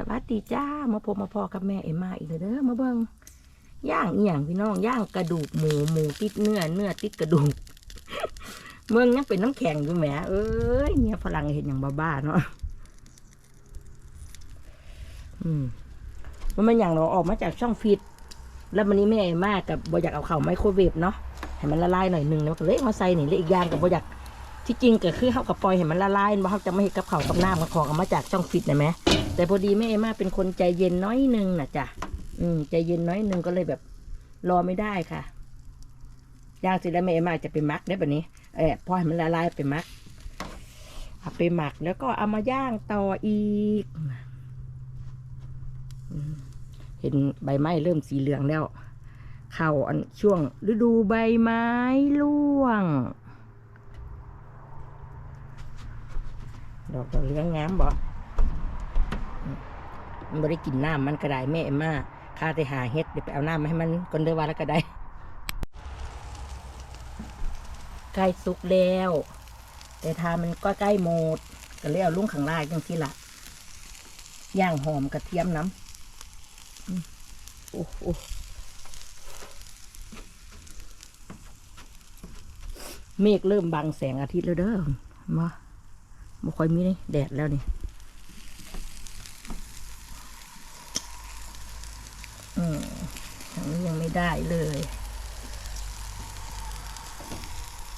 สวัสดีจ้า มาพบมาพอกับแม่เอ็มมาอีกแล้วเด้อมาเบิงย่างเอียงพี่น้องย่างกระดูกหมูหมูติดเนื้อเนื้อติดกระดูกเมืองยังเป็นน้ำแข็งอยู่แหมเอ้ยเนี่ยฝรั่งเห็นอย่างบ้าๆเนาะอืมมันเป็นอย่างเราออกมาจากช่องฟิตแล้ววันนี้แม่เอ็มมากับบอยากเอาเข่าไมโครเวฟเนาะให้มันละลายหน่อยหนึงแล้วก็เลยมาใส่หนี่แล้วอีกอย่างกับบอยากที่จริงก็คือเขากับปล่อยให้มันละลายบ่เขาจะไม่ให้กับเขากับน้ำกับของเอามาจากช่องฟิตนะแหม แต่พอดีแม่เอมมาเป็นคนใจเย็นน้อยหนึงนะจ๊ะอืมใจเย็นน้อยหนึงก็เลยแบบ รอไม่ได้ค่ะย่างเสร็จแล้วแม่เอมมาจะไปมักได้แบบนี้เออพอให้มันละลายไปมักเอาไปหมักแล้วก็เอามาย่างต่ออีก เห็นใบไม้เริ่มสีเหลืองแล้ว เข้าอันช่วงฤดูใบไม้ร่วง ดอกดอกเหลืองงามบ่ มันไม่ได้กินน้ำมันก็ได้แม่เอ็มมาข้าไปหาเฮ็ดเดี๋ยวไปเอาน้ำมาให้มันก่อนเดือว่าแล้วก็ได้ใกล้สุกแล้ว แต่ทามันก็ใกล้หมดก็เลยเอาลุงข้างล่างจังที่ละย่างหอมกระเทียมน้ำโอ้โหเมฆเริ่มบังแสงอาทิตย์แล้วเด้อมาบ่ค่อยมีนี่แดดแล้วนี่ อืมทางนี้ยัง ไม่ได้เลย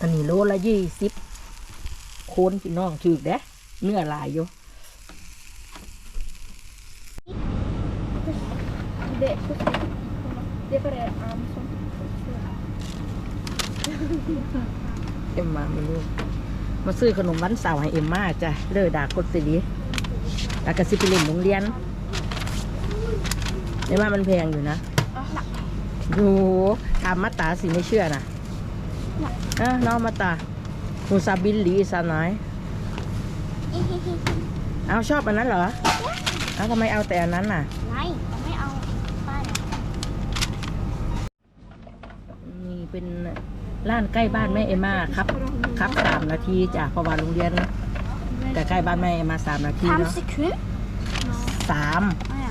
อันนี้โลละยี่สิบโคนพี่น้องถือเด้เนื้อลายอยู่เอ็มมาไม่รู้มาซื้อขนมวันเสาร์ให้เอ็มมาจ้ะเลิกด่ากดสิดีแล้วก็สิไปเล่นโรงเรียนเอ็มมามันแพงอยู่นะ ดูถามมาตาสิไม่เชื่อนะอะน้องมาตาฮูซาบิลลีซาไหนอยเอาชอบอันนั้นเหรอเอาทำไมเอาแต่อันนั้นน่ะ Nej, de är all bara. นี่เป็นร้านใกล้บ้านแม่เอมมาครับ ครับสามนาทีจ้ะเพราะว่าโรงเรียนแต่ใกล้บ้านแม่เอมมาสามนาที Fem เนาะ sekunder? สาม Ah, ja.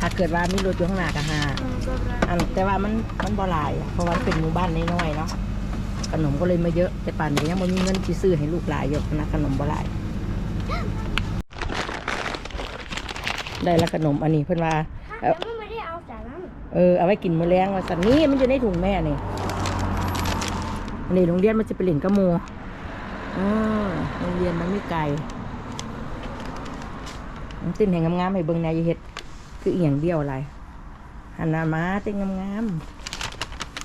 ถ้าเกิดว่ามีรถอยู่ข้างหน้าก็ห้า อันแต่ว่ามันมันบ่หลายอะเพราะว่ามันเป็นหมู่บ้านน้อยๆเนาะขนมก็เลยมาเยอะแต่ป่านนี้ยังไม่มีเงินที่ซื้อให้ลูกหลายเยอะนะขนมบ่หลาย ได้ละขนมอันนี้เพิ่นว่า Ja, men med det är allt där. เออเอาไว้กินมื้อแรงว่าสันนี่มันอยู่ในถุงแม่นี่อันนี้โรงเรียนมันจะไปเล่นกระโมออโรงเรียนมันไม่ไกลมันเต้นให้งงามๆให้เบิ่งแหนอยเฮ็ดคือเอียงเดียวอะไร หันหน้ามาเต้นงาม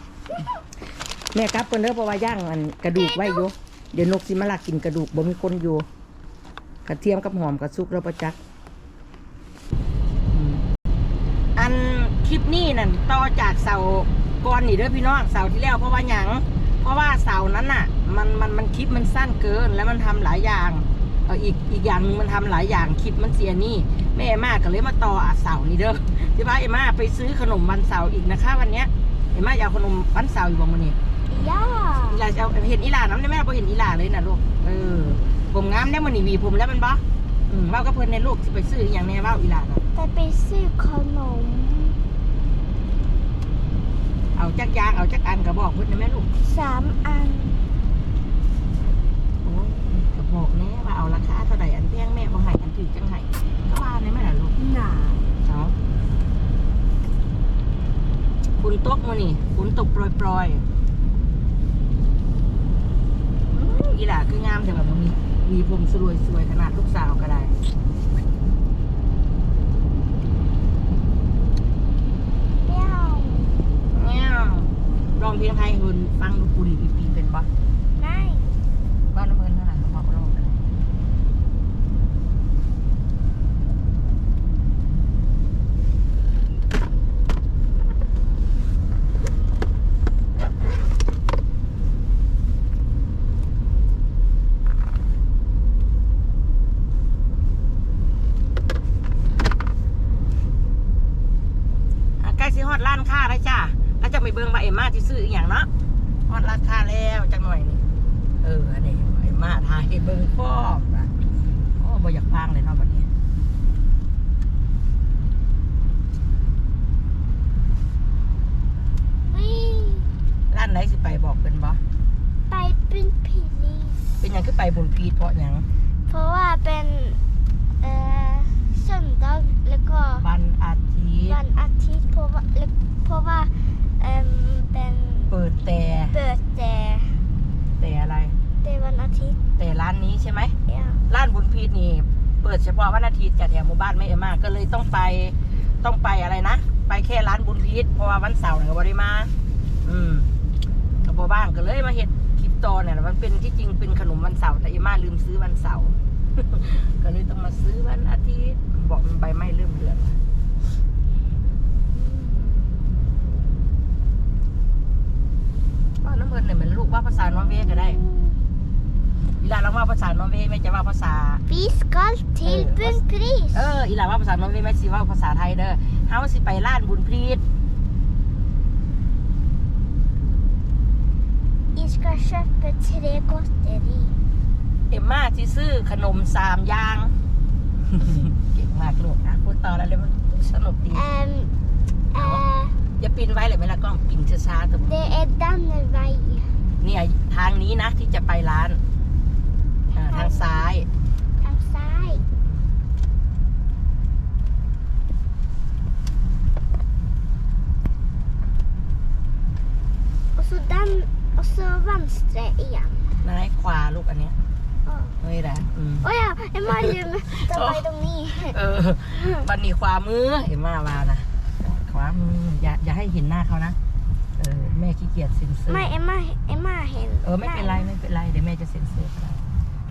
ๆแม่ครับเพิ่นเด้อเพราะว่าย่างอันกระดูกไว้อยู่เดี๋ยวนกสิมาลักกินกระดูกบ่มีคนอยู่กระเทียมกับหอมกับซุกแล้วประจัก อันคลิปนี้นั่นต่อจากเสาก่อนนี่เด้อพี่น้องเสาที่แล้วเพราะว่าหยังเพราะว่าเสานั้นน่ะ มันมันมันคลิปมันสั้นเกินแล้วมันทำหลายอย่าง เอออีกอีกอย่างหนึงมันทำหลายอย่างคลิปมันเสียนี่แม่เอม่าก็เลยมาต่ออะเสานี่เด้อที่ว่าเอม่าไปซื้อขนมวันเสาร์อีกนะคะวันเนี้ยเอม่าอยากเอาขนมวันเสาร์อยู่บ่มื้อนี้ Ja! อีหลาจะเอาเห็นอีหลาน้ำได้แม่บ่เห็นอีหลาเลยนะลูกเออผมงามแน่มื้อนี้หวีผมแล้วมันบ่อืมเว้ากับเพิ่นในลูกสิไปซื้ออหย่างแน่เว้าอีหลาน่ะ Det blir surkanon. เอาจักอยางเอาจักอันก็บอกเพิ่นนะแม่ลูก Sam an. โอ้ยก็ บอกแน่ว่าเอาราคาเท่าไหร่อันแพงแม่บ่ให้อันถือจังไห้ก็ว่าในแม่ล่ะลูก Nej. เอาฝนตกมื้อนี่ฝนตกโปรยๆอื้ออีหล่าคืองามแต่แบบบ่มีมีผมสวยสวยขนาดลูกสาวก็ได้ Miau. เงี้ยร้องเพลงไทยหุ่นฟังดูปุริปีปีเป็นปะ Nej. บ้ ไหนสิไปบอกเป็นบ่ไปเป็นผีลีเป็นยังคือไปบุญพีดเพราะยังเพราะว่าเป็นเอ่อสันดอกแล้วก็วันอาทิตย์วันอาทิตย์เพราะว่าเพราะว่าเอ่มเป็นเปิดแต่เปิดแต่แต่อะไร แต่วันอาทิตย์แต่ร้านนี้ใช่ไหมเนี่ยร้านบุญพีดนี่เปิดเฉพาะวันอาทิตย์จัดแถวหมู่บ้านไม่เอามากก็เลยต้องไปต้องไปอะไรนะ ไปแค่ร้านบุญพีดเพราะว่าวันเสาร์เนี่ยก็บริมา อืม บบ่บ้างก็เลยมาเห็ดคลิปตอนเนี่ยมันเป็นที่จริงเป็นขนมวันเสาร์แต่เอมมาลืมซื้อวันเสาร์ก็เลยต้องมาซื้อวันอาทิตย์บอกมันใบไม้เริ่มเดือดแล้วก็น้ำเพลินเนี่ยเหมือนลูกว่าภาษานอร์เวย์ก็ได้อีหลาเราว่าภาษานอร์เวย์แม่จะว่าภาษา Vi skal til Eh, Bunnpris. เอออีหลาว่าภาษานอร์เวย์แม่สิว่าภาษาไทยเด้อเฮาสิไปร้านบุญพรีด Jeg skal kjøpe tre godteri. เอ็มมาที่ซื้อขนมสามอย่าง เก่งมากลูกนะพูดต่อแล้วเลยมันสนุกดี Um, eh, อย่าปีนไว้เลยเวลากล้องปิ่นช้าๆตัว det er denne veien. เนี่ยทางนี้นะที่จะไปร้านอ่าทางซ้าย så venstre igen. นายขวาลูกอันเนี้ย Å เฮ้ยแหละอืม Å ja, jeg må lume. Da var det ni. เออบันนี้ขวามือเอ็มมาว่านะขวามืออย่าอย่าให้เห็นหน้าเขานะเออแม่ขี้เกียจเซ็นเซอร์ Nei, jeg må, jeg må hen. เออไม่เป็นไรไม่เป็นไรเดี๋ยวแม่จะเซ็นเซอร์ก็ได้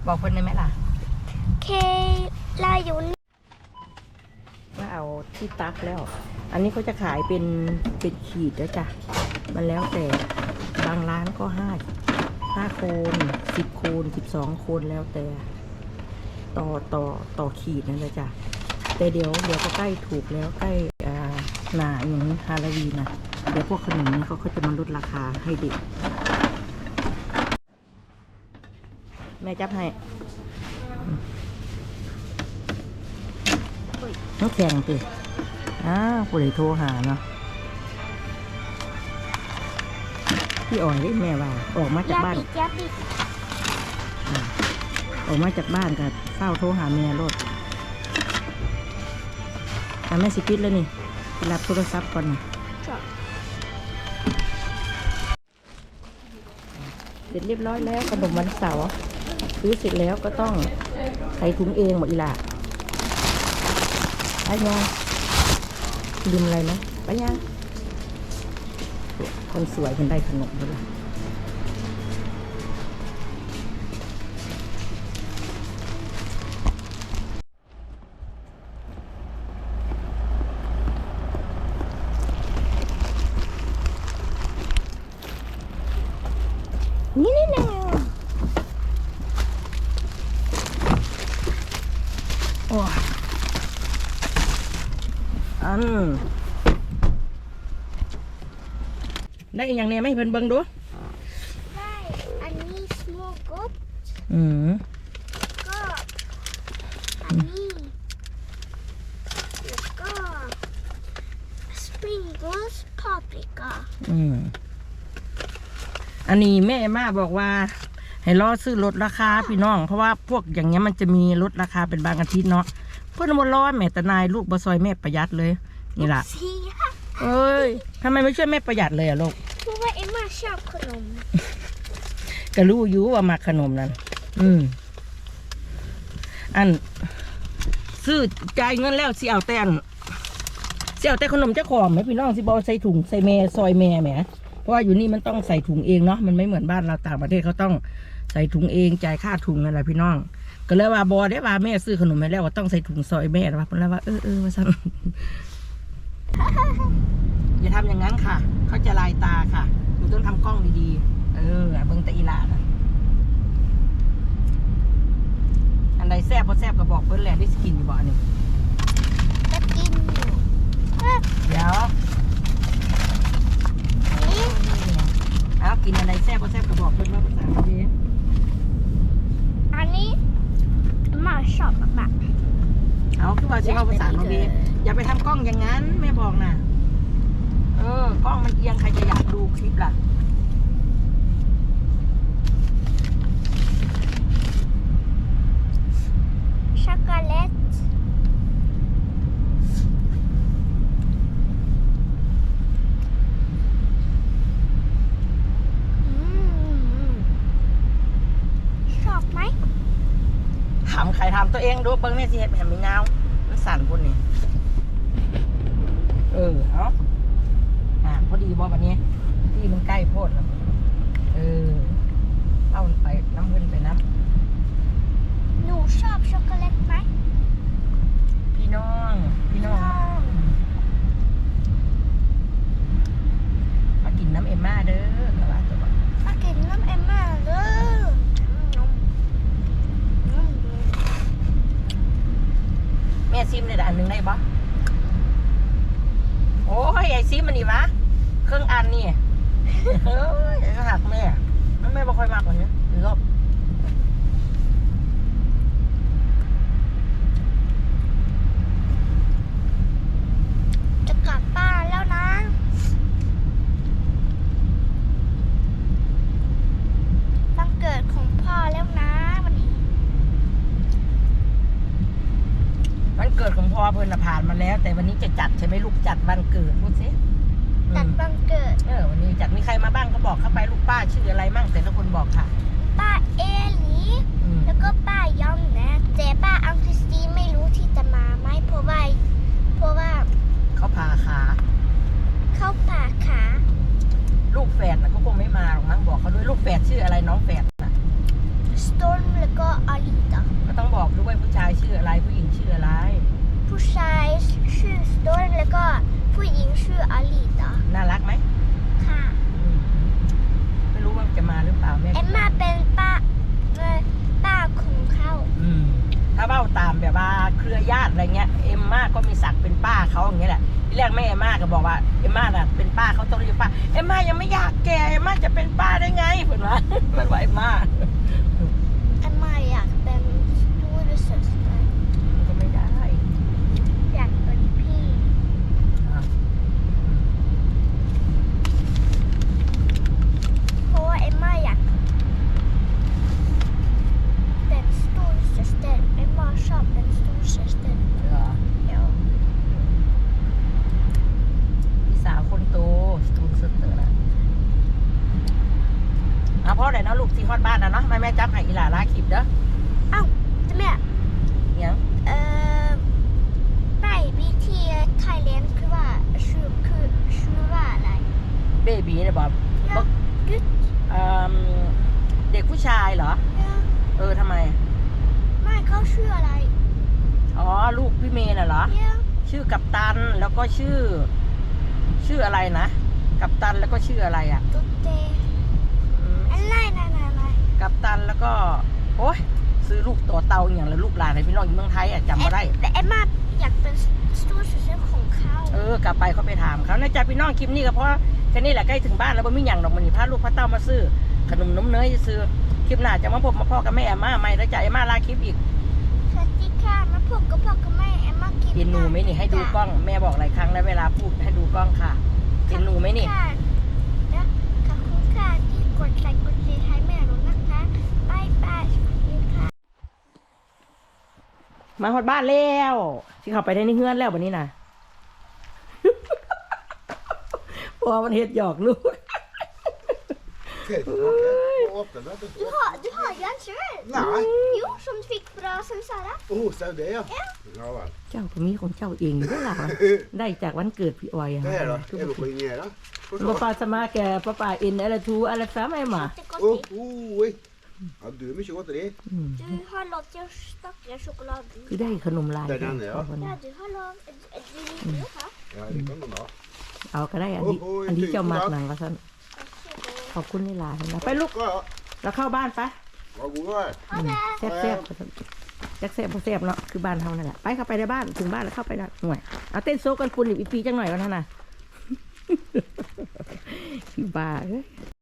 บอกเพิ่นได้ไหมล่ะ OK, la Jon ว่าเอาที่ตักแล้ว อันนี้เขาจะขายเป็นเป็นขีดแล้วจ้ะ มันแล้วแต่บางร้านก็ห้า ห้าโคนสิบโคนสิบสองโคนแล้วแต่ ต่อต่อต่อขีดนั่นเลยจ้ะแต่เดี๋ยวเดี๋ยวก็ใกล้ถูกแล้วใกล้อ่าหนาอย่างนี้ฮาโลวีนนะเดี๋ยวพวกขนมนี้เขาก็จะมาลดราคาให้เด็กแม่จับให้น้ำแข็งสิอ้าวผู้ใดโทรหาเนาะ พี่อ่อยได้แม่ว่า ออกมาจากบ้าน Jeg bit, jeg bit. ออกมาจากบ้านกับเฝ้าโทรหาแม่รถอะแม่สิปิดแล้วนี่ไปรับโทรศัพท์ก่อนนะ Så. เสร็จเรียบร้อยแล้วขนมวันเสาร์ซื้อเสร็จแล้วก็ต้องใส่ถุงเองหมดอีหละไปยังลืมอะไรไหมไปยัง คนสวยคนได้ขนมด้วยล่นี่นี่นะโอ้อัน ได้อีกอย่างเนี้ยไหมเพิ่นเบิ่งดู Nei, er ni små godt? อืม Skal. Er ni. Skal. Springles, paprika. อืมอันนี้แม่มาบอกว่า ให้รอซื้อลดราคาพี่น้อง เพราะว่าพวกอย่างเงี้ยมันจะมีลดราคาเป็นบางอาทิตย์เนาะเพื่อนมาร้อนแม่แต่นายลูกบะซอยแม่ประหยัดเลย นี่ล่ะ Sier เอ้ยทำไมไม่ช่วยแม่ประหยัดเลยอะลูก Hvor var Emma kjøpkanon? ก็รู้อยู่ว่ามาขนมนั้นอืม อัน ซื้อจ่ายเงินแล้วสิเอาแต่อันสิเอาแต่ขนมเจ้าของไหมพี่น้องสิบอใส่ถุงใส่แม่ซอยแม่แหมเพราะว่าอยู่นี่มันต้องใส่ถุงเองเนาะมันไม่เหมือนบ้านเราต่างประเทศเขาต้องใส่ถุงเองจ่ายค่าถุงนั่นแหละพี่น้อง ก็เลยว่าบอได้ว่าแม่ซื้อขนมให้แล้วว่าต้องใส่ถุงซอยแม่ว่าเพิ่นเลยว่าเออเออว่าสั่นอย่าทำอย่างนั้นค่ะ เขาจะลายตาค่ะ ต้องทำกล้องดีๆ เออเบิ่งตะอีลานะอันใดแซ่บพอแซ่บก็บอกเพิ่นแหละได้สกินอยู่บ่อันนี้ Det inn jo. เดี๋ยวเอากินอะไรแซ่บพอแซ่บก็บอกเพิ่นว่าภาษาอังกฤษ Er ni? Emma kjøpkanon. เอาคือว่าสิเอาภาษาอังกฤษอย่าไปทำกล้องอย่างนั้นแม่บอกนะเออกล้องมันเอียงใครจะอยากดูคลิปล่ะ ชอบไหมถามใครทำตัวเองดูเบิ้งแม่สิเฮ็ดแผ่นมีเงามันสั่นพุ่นนี่ เออ เอาอ่าพอดีบอวันนี้ ที่มันใกล้โพดแล้ว เออเอามันไปน้ำเงินไปน้ห รือญาติอะไรเงี้ยเอ็มม่าก็มีศักดิ์เป็นป้าเขาอย่างเงี้ยแหละที่แรกแม่เอ็มม่าก็บอกว่าเอ็มม่าน่ะเป็นป้าเขาต้องเรียกป้าเอ็มม่ายังไม่อยากแก่เอ็มม่าจะเป็นป้าได้ไงเพื่อนวะมันว่าเอ็มมา เอ็มมาอยากเป็นสตูดิสต์ ก็ไม่ได้ อยากเป็นพี่ อะ เพราะว่าเอ็มมาอยากเป็นสตูดิสต์เอ็มมาชอบเป็นสตูดิสต์ เหรอ เดี๋ยว พี่สาวคนโตสตูนสเตอร์นะเอาพ่อไหนเนาะลูกที่ฮอดบ้านนะเนาะแม่แม่จับให้อีหลาลาคลิปเด้อ เอ้าจะแม่ เนียง เอ่อไปวิธีไทยแลนด์คือว่าชื่อคือชื่อว่าอะไร เบบีเนี่ยบอกแล้วยุดเอิ่มเด็กผู้ชายเหรอ เออทำไม ไม่เขาชื่ออะไรอ๋อลูกพี่เมย์น่ะเหรอเนี่ยชื่อกัปตันแล้วก็ชื่อ ชื่ออะไรนะ กัปตันแล้วก็ชื่ออะไรอะตุ๊เตอืมอะไรนะนะอะไรกัปตันแล้วก็ โอ้ย ซื้อลูกต่อเตาอย่างละลูกหลานในพี่น้องอยู่เมืองไทยอะจำมาได้แต่เอ็มมาอยากเป็นสตูดิสต์ของเขาเออกลับไปเขาไปถามเขานะจ๊ะพี่น้องคลิปนี้ก็เพราะแค่นี้แหละใกล้ถึงบ้านแล้วบ่มีหยังดอกมันนี่พาลูกพาเต้ามาซื้อขนมนมเนยซื้อคลิปหน้าจะมาพบมาพ่อกับแม่แอมมาใหม่แล้วจ้ะแอมมาลาคลิปอีกสวัสดีค่ะมาพบกับพ่อกับแม่เอ็มมากินเห็นหนูไหมนี่ให้ดูกล้องแม่บอกหลายครั้งแล้วเวลาพูดให้ดูกล้องค่ะเห็นหนูไหมนี่ค่ะแล้วขอบคุณค่ะที่กดไลค์กดแชร์ให้แม่หนูนะคะบายบายสวัสดีค่ะ มาฮอดบ้านแล้วที่เขาไปได้ในเฮือนแล้ววันนี้นะพอมันเฮ็ดหยอกลูก Kijk, kom op dan. Dat is Du har, du har ju en shirt. Nej. Jo, som du fick bra som Sara. Oh, så det ja. Ja vel. เจ้าก็มีของเจ้าเองอยู่ด้วยล่ะได้จากวันเกิดพี่ออยอะ Det her da. Er du på inni her da? Få ป้า se. ป้าสมาแกป้าป้าอินอะไรทูอะไรฟ้าไม่มา Det är Oh, gott. oh, oi. Ja, du er mye godteri. อืม Du har lov till att stacka chokladen. คือได้ขนมลายได้นั่นเหรอวันนี้ Ja, du har lov. Du vill ju ha. Ja, det kan man ha. เอาก็ได้อันที่โอ้โหอันที่เจ้าถึงมากแล้วหนังก็สั่น Varsågod. ขอบคุณนี่ลาเห็นนะไปลูก Ja, เราเข้าบ้านไป var god vei. Ha det. แซ่บแซ่บแซ่บแซ่บแซ่บเนาะคือบ้านเฮานั่นแหละไปเข้าไปในบ้านถึงบ้านแล้วเข้าไปได้หน่วยเอาเต้นโซกันปุ่นอีกปีจังหน่อยวันนั้นน่ะบ้าเอ้ย